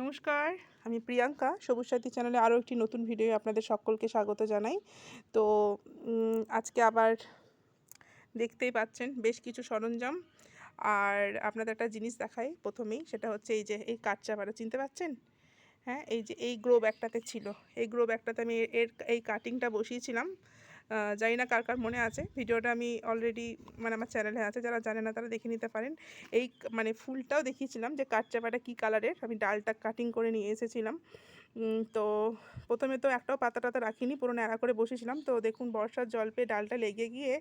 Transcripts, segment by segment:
নমস্কার। আমি প্রিয়াঙ্কা, সবুজ সাথী চ্যানেলে আরও একটি নতুন ভিডিও আপনাদের সকলকে স্বাগত জানাই। তো আজকে আবার দেখতেই পাচ্ছেন বেশ কিছু সরঞ্জাম। আর আপনাদের একটা জিনিস দেখাই প্রথমেই, সেটা হচ্ছে এই যে এই কাঠচাপাটা চিনতে পাচ্ছেন? হ্যাঁ এই যে এই গ্রো ব্যাগটাতে ছিল। এই গ্রো ব্যাগটাতে আমি এর- এই কাটিংটা বসিয়েছিলাম। জানি না কার কার মনে আছে। ভিডিওটা আমি অলরেডি মানে আমার চ্যানেলে আছে, যারা জানে না তারা দেখে নিতে পারেন। এই মানে ফুলটাও দেখিয়েছিলাম যে কাঠচাপাটা কী কালারের আমি ডালটা কাটিং করে নিয়ে এসেছিলাম। তো প্রথমে তো একটাও পাতা টাতা রাখিনি পুরো ন্যাড়া করে বসেছিলাম। তো দেখুন, বর্ষার জল পেয়ে ডালটা লেগে গিয়ে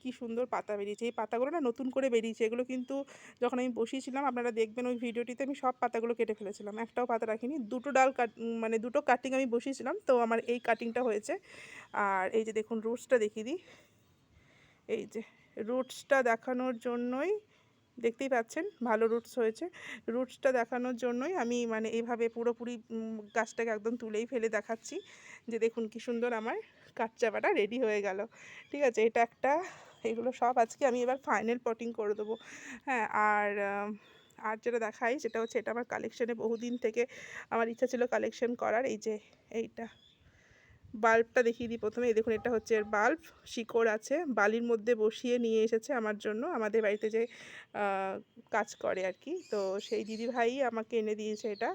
কি সুন্দর পাতা বেরিয়েছে। এই পাতাগুলো না নতুন করে বেরিয়েছে, এগুলো কিন্তু যখন আমি বসিয়েছিলাম, আপনারা দেখবেন ওই ভিডিওটিতে আমি সব পাতাগুলো কেটে ফেলেছিলাম। একটাও পাতা রাখিনি, দুটো ডাল কাট মানে দুটো কাটিং আমি বসিয়েছিলাম, তো আমার এই কাটিংটা হয়েছে। আর এই যে দেখুন রুটসটা দেখিয়ে দিই। এই যে রুটসটা দেখানোর জন্যই দেখতেই পাচ্ছেন, ভালো রুটস হয়েছে। রুটসটা দেখানোর জন্যই আমি মানে এভাবে পুরোপুরি গাছটাকে একদম তুলেই ফেলে দেখাচ্ছি যে দেখুন কি সুন্দর আমার কাঠচাপাটা রেডি হয়ে গেল। ঠিক আছে, এটা একটা, এগুলো সব আজকে আমি এবার ফাইনাল পটিং করে দেবো। হ্যাঁ আর আর যেটা দেখাই সেটা হচ্ছে এটা আমার কালেকশানে বহুদিন থেকে আমার ইচ্ছা ছিল কালেকশন করার, এই যে এইটা। বাল্বটা দেখিয়ে দিই প্রথমে দেখুন, এটা হচ্ছে এর বাল্ব। শিকড় আছে। বালির মধ্যে বসিয়ে নিয়ে এসেছে আমার জন্য। আমাদের বাড়িতে যে কাজ করে আর কি। তো সেই দিদি ভাই আমাকে এনে দিয়েছে এটা।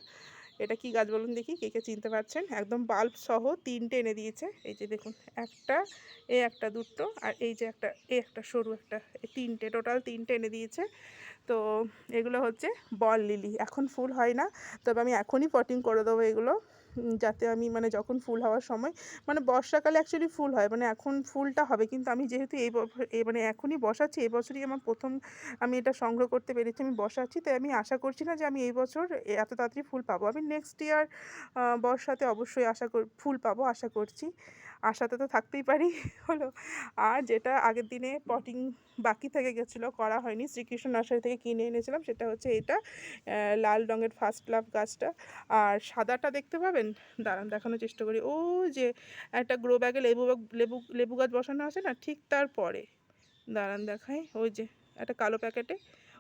এটা কি গাছ বলুন দেখি, কে কে চিনতে পারছেন? একদম বাল্ব সহ তিনটে এনে দিয়েছে। এই যে দেখুন, একটা, এ একটা দুটো, আর এই যে একটা, এ একটা সরু একটা তিনটে, টোটাল তিনটে এনে দিয়েছে। তো এগুলো হচ্ছে বল লিলি। এখন ফুল হয় না, তবে আমি এখনই পটিং করে দেবো এগুলো। যাতে আমি মানে যখন ফুল হওয়ার সময় মানে বর্ষাকালে অ্যাকচুয়ালি ফুল হয় মানে এখন ফুলটা হবে, কিন্তু আমি যেহেতু এই মানে এখনই বসাচ্ছি এই বছরই আমার প্রথম আমি এটা সংগ্রহ করতে পেরেছি, আমি বসাচ্ছি, তাই আমি আশা করছি না যে আমি এই বছর এত তাড়াতাড়ি ফুল পাবো। আমি নেক্সট ইয়ার বর্ষাতে অবশ্যই আশা কর, ফুল পাবো, আশা করছি। আশাতে তো থাকতেই পারি হলো। আর যেটা আগের দিনে পটিং বাকি থেকে গেছিল, করা হয়নি। শ্রীকৃষ্ণ নার্সারি থেকে কিনে এনেছিলাম, সেটা হচ্ছে এটা লাল রঙের ফার্স্ট লাভ গাছটা। আর সাদাটা দেখতে পাবেন? দাঁড়ান, দেখানোর চেষ্টা করি। ও যে একটা গ্রো ব্যাগে লেবু লেবু লেবু গাছ বসানো আছে না, ঠিক তারপরে। দাঁড়ান দেখাই, ওই যে একটা কালো প্যাকেটে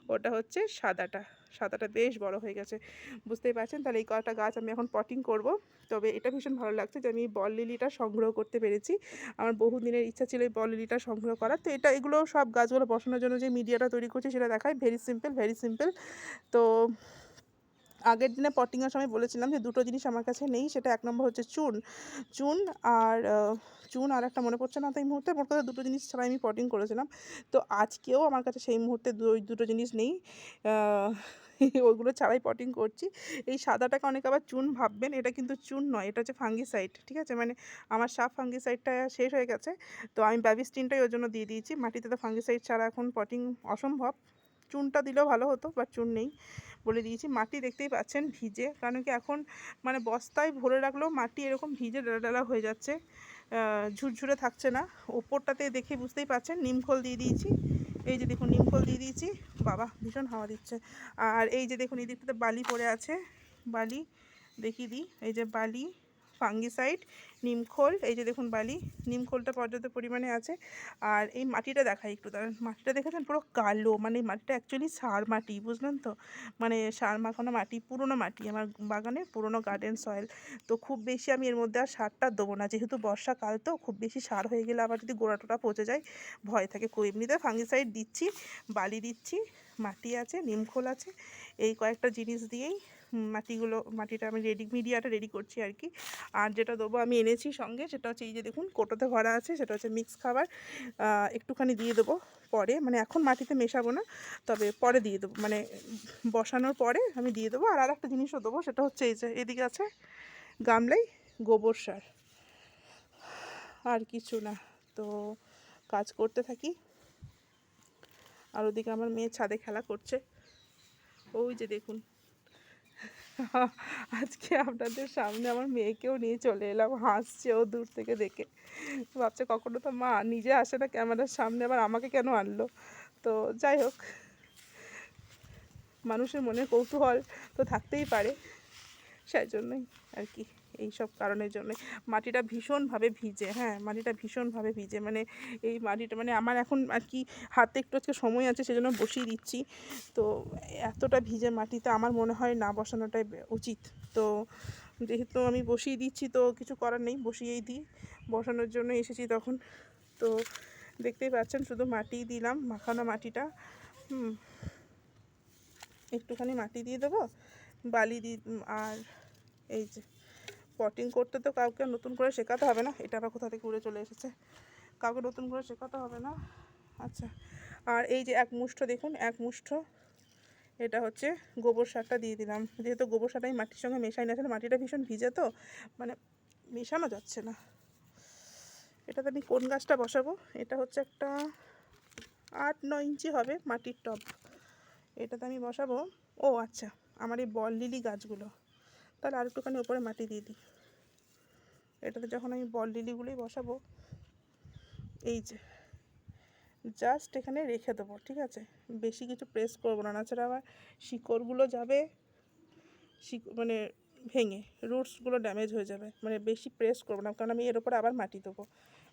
ওটা হচ্ছে সাদাটা। সাদাটা বেশ বড় হয়ে গেছে। বুঝতেই পারছেন? তাহলে এই কটা গাছ আমি এখন পটিং করব। তবে এটা ভীষণ ভালো লাগছে যে আমি বল লিলিটা সংগ্রহ করতে পেরেছি। আমার বহু দিনের ইচ্ছা ছিল এই বল লিলিটা সংগ্রহ করার। তো এটা, এগুলো সব গাছগুলো বসানোর জন্য যে মিডিয়াটা তৈরি করছি সেটা দেখায় ভেরি সিম্পল ভেরি সিম্পল তো আগের দিনে পটিংয়ের সময় বলেছিলাম যে দুটো জিনিস আমার কাছে নেই, সেটা এক নম্বর হচ্ছে চুন। চুন আর চুন আর একটা মনে পড়ছে না তো এই মুহূর্তে, মোট কথা দুটো জিনিস ছাড়া আমি পটিং করেছিলাম। তো আজকেও আমার কাছে সেই মুহূর্তে ওই দুটো জিনিস নেই। ওইগুলো ছাড়াই পটিং করছি। এই সাদাটাকে অনেকে আবার চুন ভাববেন, এটা কিন্তু চুন নয়, এটা হচ্ছে ফাঙ্গিসাইড ঠিক আছে? মানে আমার সাপ ফাঙ্গিসাইডটা শেষ হয়ে গেছে। তো আমি ব্যাবিস্টিনটাই ওর জন্য দিয়ে দিয়েছি। মাটিতে তো ফাঙ্গিসাইড ছাড়া এখন পটিং অসম্ভব। চুনটা দিলেও ভালো হতো বাট চুন নেই। বলে দিয়েছি। মাটি দেখতেই পাচ্ছেন ভিজে। কারণ কি এখন মানে বস্তায় ভরে রাখলেও মাটি এরকম ভিজে ডালা ডালা হয়ে যাচ্ছে। ঝুরঝুরে থাকছে না। ওপরটাতে দেখে বুঝতেই পারছেন নিমখোল দিয়ে দিয়েছি। এই যে দেখুন নিমখোল দিয়ে দিয়েছি। বাবা, ভীষণ হাওয়া দিচ্ছে। আর এই যে দেখুন এই দিকটাতে বালি পড়ে আছে। বালি দেখিয়ে দিই। এই যে বালি ফাঙ্গিসাইড নিমখোল এই যে দেখুন বালি নিমখোলটা পর্যাপ্ত পরিমাণে আছে। আর এই মাটিটা দেখাই একটু, দাঁড়ান, মাটিটা দেখেছেন? পুরো কালো মানে মাটিটা অ্যাকচুয়ালি সার মাটি, বুঝলেন তো? মানে সার মাখানো মাটি, পুরনো মাটি, আমার বাগানে পুরনো গার্ডেন সয়েল তো খুব বেশি আমি এর মধ্যে আর সারটা দেবো না, যেহেতু বর্ষাকাল তো, খুব বেশি সার হয়ে গেলে আবার যদি গোড়া টোড়া পচে যায়, ভয় থাকে। এমনিতে ফাঙ্গিসাইড দিচ্ছি, বালি দিচ্ছি, মাটি আছে নিমখোল আছে, এই কয়েকটা জিনিস দিয়েই মাটিগুলো, মাটিটা আমি রেডি মিডিয়াটা রেডি করছি আর কি আর যেটা দেবো আমি এনেছি সঙ্গে, সেটা হচ্ছে এই যে দেখুন, কোটোতে ভরা আছে, সেটা হচ্ছে মিক্স খাবার। একটুখানি দিয়ে দেবো পরে মানে এখন মাটিতে মেশাবো না, তবে পরে দিয়ে দেবো মানে বসানোর পরে আমি দিয়ে দেবো। আর আর একটা জিনিসও দেবো, সেটা হচ্ছে এই যে এদিকে আছে গামলাই, গোবর সার। আর কিছু না, তো কাজ করতে থাকি। আর ওদিকে আমার মেয়ে ছাদে খেলা করছে। ওই যে দেখুন আজকে আপনাদের সামনে আমার মেয়েকেও নিয়ে চলে এলাম, হাসছে ও দূর থেকে দেখে। ভাবছে কখনো তো মা নিজে আসে না ক্যামেরার সামনে, আবার আমাকে কেন আনলো? তো যাই হোক, মানুষের মনে কৌতূহল তো থাকতেই পারে, সেই জন্যই আর কি। এই সব কারণের জন্য। মাটিটা ভীষণভাবে ভিজে হ্যাঁ মাটিটা ভীষণভাবে ভিজে। মানে এই মাটিটা মানে আমার এখন আর কি হাতে একটু আজকে সময় আছে, সেজন্য বসিয়ে দিচ্ছি। তো এতটা ভিজে মাটিতে আমার মনে হয় না বসানোটাই উচিত। তো যেহেতু আমি বসিয়ে দিচ্ছি, তো কিছু করার নেই, বসিয়েই দিই। বসানোর জন্য এসেছি তখন। তো দেখতেই পাচ্ছেন, শুধু মাটি দিলাম, মাখানো মাটিটা। হুম, একটুখানি মাটি দিয়ে দেবো, বালি দিয়ে আর এই যে পটিং করতে তো কাউকে নতুন করে শেখাতে হবে না। এটা আবার কোথা থেকে উড়ে চলে এসেছে? কাউকে নতুন করে শেখাতে হবে না। আচ্ছা আর এই যে এক মুষ্ঠ দেখুন, এক মুষ্ঠ। এটা হচ্ছে গোবর সারটা দিয়ে দিলাম। যেহেতু গোবর সারটা আমি মাটির সঙ্গে মেশাই না মাটিটা ভীষণ ভিজে তো মানে মেশানো যাচ্ছে না। এটাতে আমি কোন গাছটা বসাবো? এটা হচ্ছে একটা আট ন ইঞ্চি হবে মাটির টব। এটাতে আমি বসাবো। ও আচ্ছা আমার এই বল লিলি গাছগুলো। তাহলে আর একটুখানি ওপরে মাটি দিয়ে দিই। এটাতে যখন আমি বল লিলিগুলোই বসাবো, এই যে জাস্ট এখানে রেখে দেবো, ঠিক আছে? বেশি কিছু প্রেস করব না নাছাড়া আবার শিকড়গুলো যাবে, শিক মানে ভেঙে রুটসগুলো ড্যামেজ হয়ে যাবে মানে বেশি প্রেস করব না, কারণ আমি এর উপরে আবার মাটি দেবো।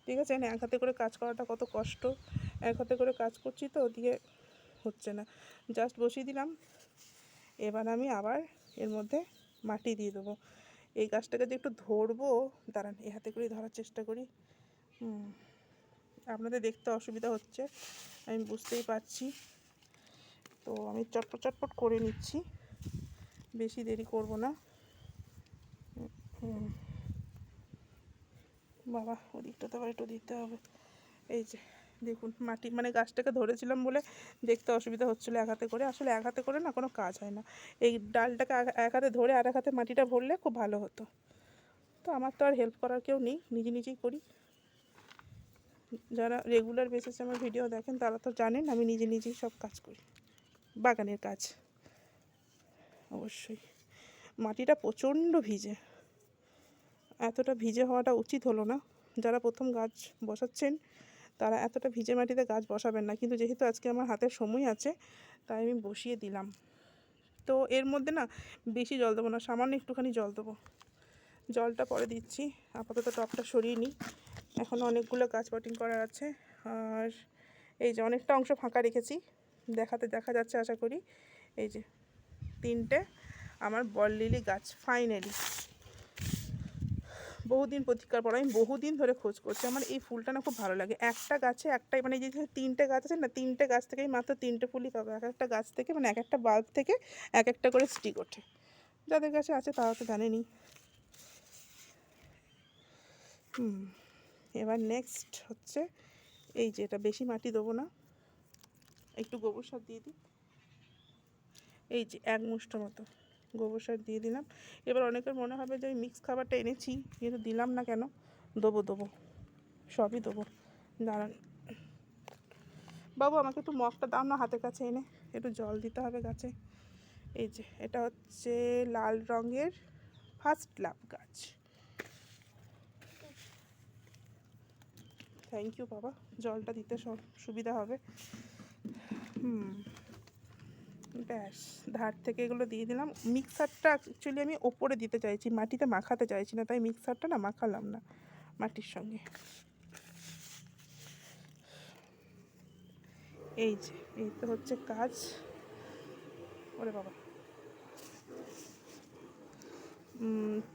ঠিক আছে? মানে এক হাতে করে কাজ করাটা কত কষ্ট, এক হাতে করে কাজ করছি তো দিয়ে হচ্ছে না। জাস্ট বসিয়ে দিলাম, এবার আমি আবার এর মধ্যে মাটি দিয়ে দেবো। এই গাছটাকে যে একটু ধরবো, দাঁড়ান এ হাতে করেই ধরার চেষ্টা করি। আপনাদের দেখতে অসুবিধা হচ্ছে, আমি বুঝতেই পারছি। তো আমি চটপট চটপট করে নিচ্ছি, বেশি দেরি করব না। বাবা, ওদিকটা তো আবার একটু দিতে হবে। এই যে। দেখুন, মাটি মানে গাছটাকে ধরেছিলাম বলে দেখতে অসুবিধা হচ্ছিল এক হাতে করে। আসলে এক হাতে করে না, কোনো কাজ হয় না। এই ডালটাকে এক- হাতে ধরে আর এক হাতে মাটিটা ভরলে খুব ভালো হতো। তো আমার তো আর হেল্প করার কেউ নেই, নিজে নিজেই করি। যারা রেগুলার বেসিসে আমার ভিডিও দেখেন, তারা তো জানেন আমি নিজে নিজেই সব কাজ করি। বাগানের কাজ। অবশ্যই। মাটিটা প্রচণ্ড ভিজে। এতটা ভিজে হওয়াটা উচিত হলো না। যারা প্রথম গাছ বসাচ্ছেন তারা এতটা ভিজে মাটিতে গাছ বসাবেন না। কিন্তু যেহেতু আজকে আমার হাতে সময় আছে, তাই আমি বসিয়ে দিলাম। তো এর মধ্যে না বেশি জল দেবো না, সামান্য একটুখানি জল দেবো। জলটা পরে দিচ্ছি। আপাতত টপটা সরিয়ে নিই। এখন অনেকগুলো গাছ পটিং করার আছে। আর এই যে অনেকটা অংশ ফাঁকা রেখেছি। দেখাতে দেখা যাচ্ছে, আশা করি। এই যে তিনটে আমার বল লিলি গাছ ফাইনালি বহুদিন প্রতীক্ষার পর আমি বহুদিন ধরে খোঁজ করছি। আমার এই ফুলটা না খুব ভালো লাগে। একটা গাছে একটাই মানে যে তিনটে গাছ আছে না, তিনটে গাছ থেকেই মাত্র তিনটে ফুলই পাবে। এক একটা গাছ থেকে মানে এক একটা বাল্ব থেকে এক একটা করে স্টিক ওঠে। যাদের কাছে আছে তারা তো জানেনি। হুম, এবার নেক্সট হচ্ছে এই যে এটা, বেশি মাটি দেবো না। একটু গোবর সার দিয়ে দিই। এই যে এক মুষ্ঠ মতো। গোবর সার দিয়ে দিলাম। এবার অনেকের মনে হবে যে মিক্স খাবারটা এনেছি কিন্তু দিলাম না কেন? দেবো দেবো, সবই দেবো। দাঁড়ান। বাবু, আমাকে একটু মগটা দাও না হাতের কাছে এনে। একটু জল দিতে হবে গাছে। এই যে, এটা হচ্ছে লাল রঙের ফার্স্ট লাভ গাছ। থ্যাংক ইউ বাবা। জলটা দিতে সব সুবিধা হবে। হুম। ব্যাস, ধার থেকে এগুলো দিয়ে দিলাম। মিক্সারটা অ্যাকচুয়ালি আমি ওপরে দিতে চাইছি, মাটিতে মাখাতে চাইছি না, তাই মিক্সারটা না মাখালাম না মাটির সঙ্গে। এই যে, এই তো হচ্ছে কাজ। ওরে বাবা।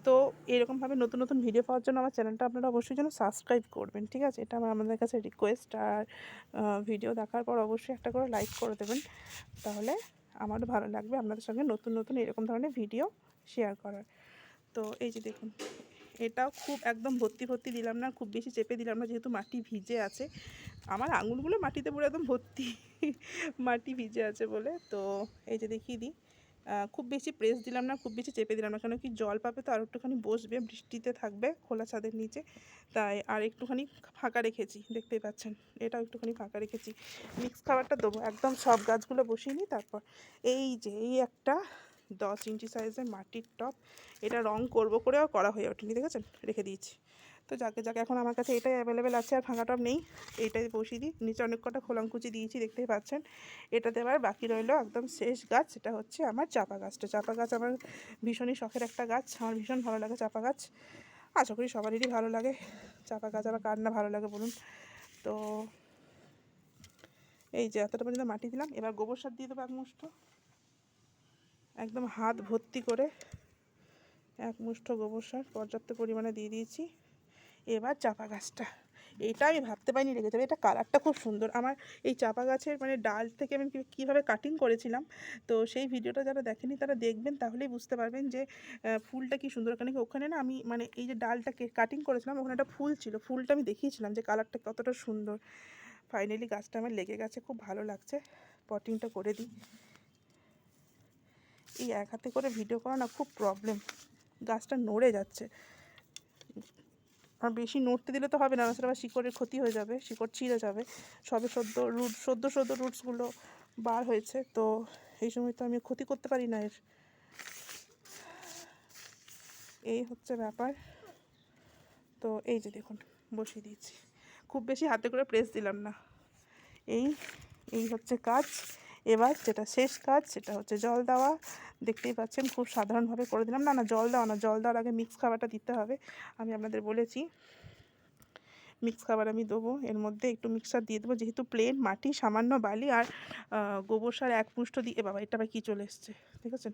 তো এরকমভাবে নতুন নতুন ভিডিও পাওয়ার জন্য আমার চ্যানেলটা আপনারা অবশ্যই যেন সাবস্ক্রাইব করবেন, ঠিক আছে? এটা আমার, আমাদের কাছে রিকোয়েস্ট আর ভিডিও দেখার পর অবশ্যই একটা করে লাইক করে দেবেন। তাহলে আমারও ভালো লাগবে আপনাদের সঙ্গে নতুন নতুন এরকম ধরনের ভিডিও শেয়ার করার। তো এই যে দেখুন, এটাও খুব একদম ভর্তি ভর্তি দিলাম না, খুব বেশি চেপে দিলাম না, যেহেতু মাটি ভিজে আছে। আমার আঙুলগুলো মাটিতে পুরো একদম ভর্তি, মাটি ভিজে আছে বলে। তো এই যে দেখিয়ে দিই খুব বেশি প্রেস দিলাম না, খুব বেশি চেপে দিলাম না, কেন কি জল পাবে তো আর একটুখানি বসবে, বৃষ্টিতে থাকবে খোলা ছাদের নিচে। তাই আর একটুখানি ফাঁকা রেখেছি, দেখতেই পাচ্ছেন, এটাও একটুখানি ফাঁকা রেখেছি। মিক্স খাবারটা দেবো, একদম সব গাছগুলো বসিয়ে নিই, তারপর এই যে, এই একটা দশ ইঞ্চি সাইজের মাটির টপ এটা রং করব করেও করা হয়ে ওঠেনি, দেখেছেন? রেখে দিয়েছি। তো যাকে যাকে, এখন আমার কাছে এটাই অ্যাভেলেবেল আছে, আর ফাঁকা টব নেই। এইটাই বসিয়ে দিই। নিচে অনেক কটা খোলাঙ্কুচি দিয়েছি, দেখতেই পাচ্ছেন। এটাতে এবার বাকি রইল একদম শেষ গাছ, সেটা হচ্ছে আমার চাপা গাছটা চাপা গাছ আমার ভীষণই শখের একটা গাছ, আমার ভীষণ ভালো লাগে চাপা গাছ। আশা করি সবারই ভালো লাগে চাপা গাছ, আবার কার না ভালো লাগে বলুন। তো এই যে এতটা পর্যন্ত মাটি দিলাম, এবার গোবর সার দিয়ে দেবো এক মুষ্ঠ একদম হাত ভর্তি করে এক মুষ্ঠ গোবর সার পর্যাপ্ত পরিমাণে দিয়ে দিয়েছি। এবার চাপা গাছটা। এটা আমি ভাবতে পারিনি রেখে যাবে। এটা কালারটা খুব সুন্দর। আমার এই চাপা গাছের মানে ডাল থেকে আমি কীভাবে কাটিং করেছিলাম, তো সেই ভিডিওটা যারা দেখেনি তারা দেখবেন, তাহলেই বুঝতে পারবেন যে ফুলটা কি সুন্দর। কেন ওখানে না আমি মানে এই যে ডালটাকে কাটিং করেছিলাম, ওখানে একটা ফুল ছিল। ফুলটা আমি দেখিয়েছিলাম যে কালারটা কতটা সুন্দর। ফাইনালি গাছটা আমার লেগে গেছে, খুব ভালো লাগছে। পটিংটা করে দিই। এই এক হাতে করে ভিডিও করা না খুব প্রবলেম গাছটা নড়ে যাচ্ছে। আর বেশি নড়তে দিলে তো হবে না সেটা আবার শিকড়ের ক্ষতি হয়ে যাবে, শিকড় ছিঁড়ে যাবে। সবে সদ্য রুট সদ্য সদ্য রুটসগুলো বার হয়েছে, তো এই সময় তো আমি ক্ষতি করতে পারি না এর। এই হচ্ছে ব্যাপার। তো এই যে দেখুন, বসিয়ে দিয়েছি। খুব বেশি হাতে করে প্রেস দিলাম না। এই এই হচ্ছে কাজ। এবার যেটা শেষ কাজ সেটা হচ্ছে জল দেওয়া। দেখতেই পাচ্ছেন খুব সাধারণভাবে করে দিলাম। না না, জল দেওয়া না, জল দেওয়ার আগে মিক্স খাবারটা দিতে হবে। আমি আপনাদের বলেছি মিক্স খাবার আমি দেবো। এর মধ্যে একটু মিক্সার দিয়ে দেবো। যেহেতু প্লেন মাটি, সামান্য বালি আর গোবর সার এক পুষ্ট দিয়ে বাবা, এটা আবার কী চলে এসছে? ঠিক আছে?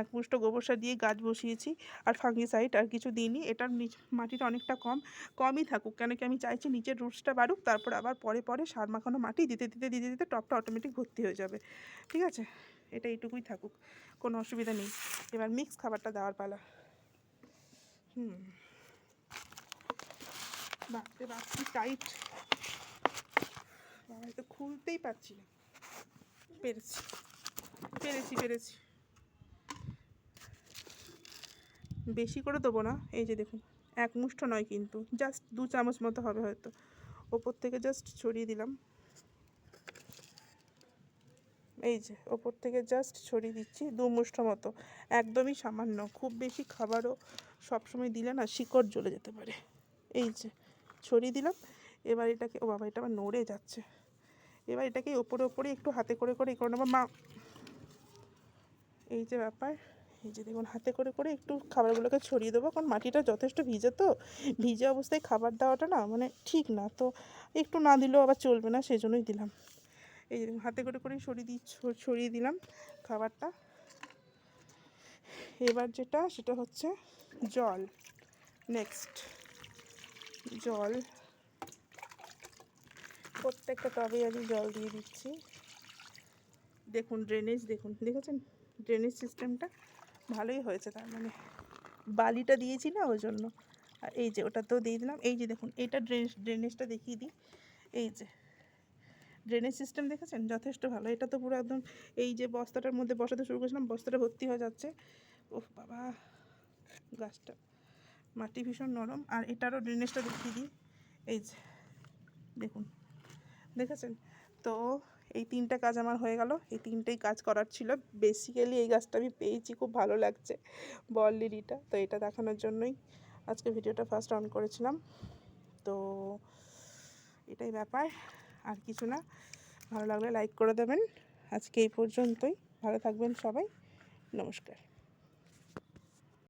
এক মুষ্ঠ গোবর সার দিয়ে গাছ বসিয়েছি আর ফাঙ্গিসাইড আর কিছু দিইনি। এটার মাটিটা অনেকটা কম, কমই থাকুক। কেন কি আমি চাইছি নিচের রুটসটা বাড়ুক, তারপর আবার পরে পরে সার মাখানো মাটি দিতে দিতে দিতে দিতে টপটা অটোমেটিক ভর্তি হয়ে যাবে। ঠিক আছে? এটা এইটুকুই থাকুক, কোনো অসুবিধা নেই। এবার মিক্স খাবারটা দেওয়ার পালা। হুম। বাপরে বাপ টাইট খুলতেই পারছি না। পেরেছি। পেরেছি পেরেছি। বেশি করে দেবো না। এই যে দেখুন, এক মুষ্ঠ নয় কিন্তু জাস্ট দু চামচ মতো হবে হয়তো। ওপর থেকে জাস্ট ছড়িয়ে দিলাম। এই যে, ওপর থেকে জাস্ট ছড়িয়ে দিচ্ছি দু মুষ্ঠ মতো। একদমই সামান্য, খুব বেশি খাবারও সবসময় দিলে না শিকড় জ্বলে যেতে পারে। এই যে, ছড়িয়ে দিলাম। এবার এটাকে, ও বাবা, এটা আবার নড়ে যাচ্ছে। এবার এটাকে ওপরে ওপরে একটু হাতে করে করে করে নেব। মা, এই যে ব্যাপার। এই যে দেখুন, হাতে করে করে একটু খাবারগুলোকে ছড়িয়ে দেবো। কারণ মাটিটা যথেষ্ট ভিজে তো। ভিজে অবস্থায় খাবার দেওয়াটা না মানে ঠিক না। তো একটু না দিলেও আবার চলবে না সেই জন্যই দিলাম। এই যে হাতে করে করে ছড়িয়ে দিই ছড়িয়ে দিলাম খাবারটা। এবার যেটা, সেটা হচ্ছে জল। নেক্সট জল। প্রত্যেকটা টবে আমি জল দিয়ে দিচ্ছি। দেখুন ড্রেনেজ দেখুন, দেখেছেন? ড্রেনেজ সিস্টেমটা ভালোই হয়েছে, তার মানে বালিটা দিয়েছি না ওই জন্য। আর এই যে ওটা তো দিয়ে দিলাম। এই যে দেখুন এটা ড্রেনেজ ড্রেনেজটা দেখিয়ে দিই। এই যে ড্রেনেজ সিস্টেম দেখেছেন? যথেষ্ট ভালো। এটা তো পুরো একদম এই যে বস্তাটার মধ্যে বসাতে শুরু করেছিলাম, বস্তাটা ভর্তি হয়ে যাচ্ছে। ওহ বাবা, গাছটা মাটি ভীষণ নরম। আর এটারও ড্রেনেজটা দেখিয়ে দিই। এই যে দেখুন, দেখেছেন? তো এই তিনটা কাজ আমার হয়ে গেল। এই তিনটেই কাজ করার ছিল। বেসিক্যালি এই গাছটা আমি পেয়েছি, খুব ভালো লাগছে বল লিলিটা। তো এটা দেখানোর জন্যই আজকে ভিডিওটা ফার্স্ট অন করেছিলাম। তো এটাই ব্যাপার, আর কিছু না। ভালো লাগলে লাইক করে দেবেন। আজকে এই পর্যন্তই। ভালো থাকবেন সবাই। নমস্কার।